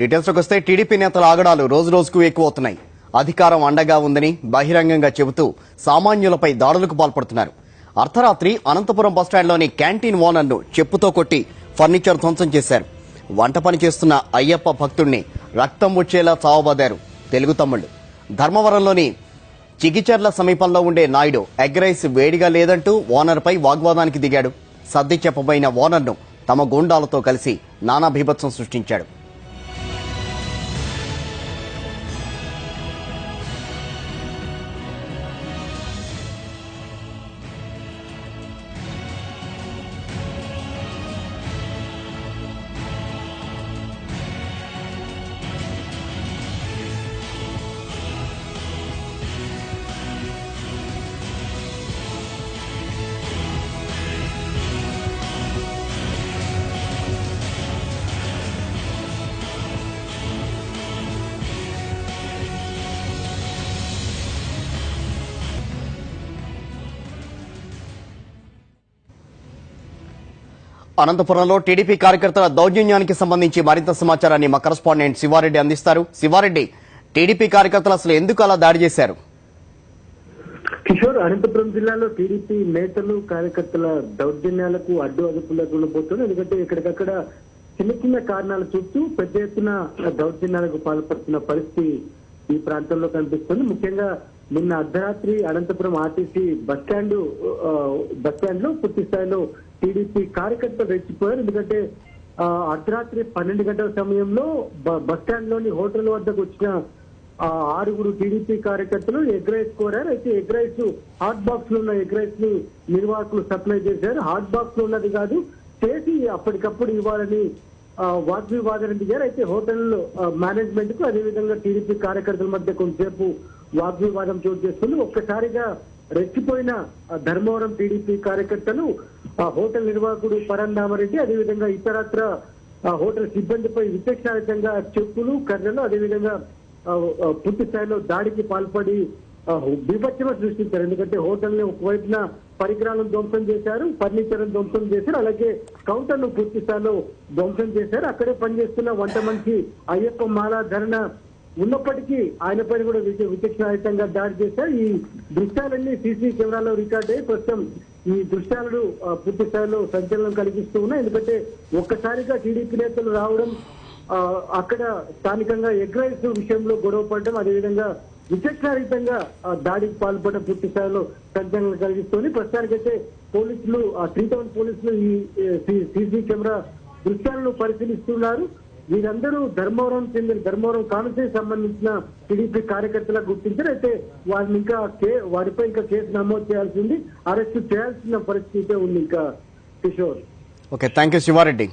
డీటెయిల్స్లోకి వస్తే టీడీపీ నేతల ఆగడాలు రోజు రోజుకు ఎక్కువ అవుతున్నాయి అధికారం అండగా ఉందని బహిరంగంగా చెబుతూ సామాన్యులపై దాడులకు పాల్పడుతున్నారు. అర్ధరాత్రి అనంతపురం బస్టాండ్లోని క్యాంటీన్ ఓనర్ను చెప్పుతో కొట్టి ఫర్నిచర్ ధ్వంసం చేశారు. వంట పని చేస్తున్న అయ్యప్ప భక్తుడిని రక్తం వచ్చేలా చావబాదారు తెలుగు తమ్ముళ్ళు ధర్మవరంలోని చిగిచర్ల సమీపంలో ఉండే నాయుడు ఎగ్ రైస్ వేడిగా లేదంటూ ఓనర్పై వాగ్వాదానికి దిగాడు. సర్ది చెప్పబోయిన ఓనర్ను తమ గూండాలతో కలిసి నానా బీభత్సం సృష్టించాడు. అనంతపురంలో టీడీపీ కార్యకర్తల దౌర్జన్యానికి సంబంధించి మరింత సమాచారాన్ని మా కరస్పాండెంట్ శివారెడ్డి అందిస్తారు. శివారెడ్డి టీడీపీ కార్యకర్తలు అసలు ఎందుకు అలా దాడి చేశారు? కిషోర్ అనంతపురం జిల్లాలో టీడీపీ నేతలు కార్యకర్తల దౌర్జన్యాలకు అడ్డు అదుపులకు ఉండబోతున్నారు ఎందుకంటే ఇక్కడికక్కడ చిన్న చిన్న కారణాలు చూస్తూ పెద్ద ఎత్తున దౌర్జన్యాలకు పాల్పడుతున్న పరిస్థితి ఈ ప్రాంతంలో కనిపిస్తుంది. ముఖ్యంగా నిన్న అర్ధరాత్రి అనంతపురం ఆర్టీసీ బస్టాండ్ బస్టాండ్లో పూర్తి స్థాయిలో టీడీపీ కార్యకర్తలు రెచ్చిపోయారు. ఎందుకంటే అర్ధరాత్రి పన్నెండు గంటల సమయంలో బస్టాండ్లోని హోటల్ వద్దకు వచ్చిన ఆరుగురు టీడీపీ కార్యకర్తలు ఎగ్ రైస్ కోరారు. అయితే ఎగ్ రైస్ హాట్ బాక్స్లో ఉన్న ఎగ్ రైస్ని నిర్వాహకులు సప్లై చేశారు. హాట్ బాక్స్లో ఉన్నది కాదు చేసి అప్పటికప్పుడు ఇవ్వాలని ఆ, వాగ్వివాదం దిగారు. అయితే హోటల్ మేనేజ్మెంట్కు అదేవిధంగా టీడీపీ కార్యకర్తల మధ్య కొంతసేపు వాగ్వివాదం చోటు చేసుకుంది. ఒక్కసారిగా రెచ్చిపోయిన ధర్మవరం టీడీపీ కార్యకర్తలు హోటల్ నిర్వాహకుడు పరంధామరెడ్డి అదేవిధంగా ఇతరత్ర ఆ హోటల్ సిబ్బందిపై విచక్షణారహితంగా చెప్పులు కర్రలు అదేవిధంగా పూర్తి స్థాయిలో దాడికి పాల్పడి ఆ, సృష్టించారు. ఎందుకంటే హోటల్ని ఒకవైపున పరికరాలను ధ్వంసం చేశారు ఫర్నిచర్ ధ్వంసం చేశారు అలాగే కౌంటర్ను పూర్తి స్థాయిలో ధ్వంసం చేశారు. అక్కడే పనిచేస్తున్న వంట మనిషి అయ్యప్ప మాలా ధరణ ఉన్నప్పటికీ ఆయన పైన కూడా విచ- దాడి చేశారు. ఈ దృశ్యాలన్నీ సీసీ కెమెరాలో రికార్డ్ అయ్యి ప్రస్తుతం ఈ దృశ్యాలను ఆ, పూర్తి స్థాయిలో సంచలనం కలిగిస్తూ ఉన్నాయి ఎందుకంటే ఒక్కసారిగా టీడీపీ నేతలు రావడం ఆ, అక్కడ స్థానికంగా ఎగ్ రైస్ విషయంలో గొడవ పడడం అదేవిధంగా విచక్షణారహితంగా దాడికి పాల్పడడం పూర్తి స్థాయిలో సంచలనం కలిగిస్తుంది. ప్రస్తుతానికైతే పోలీసులు త్రీ టౌన్ పోలీసులు ఈ సీసీ కెమెరా దృశ్యాలను పరిశీలిస్తున్నారు. వీరందరూ ధర్మవరం చెందిన ధర్మవరం కాన్సెన్స్ సంబంధించిన టీడీపీ కార్యకర్తలకు గుర్తించారు. అయితే వారిని ఇంకా కే వారిపై ఇంకా కేసు నమోదు చేయాల్సింది అరెస్ట్ చేయాల్సిన పరిస్థితి ఉంది ఇంకా. Kishore. Okay thank you Shiva Reddy.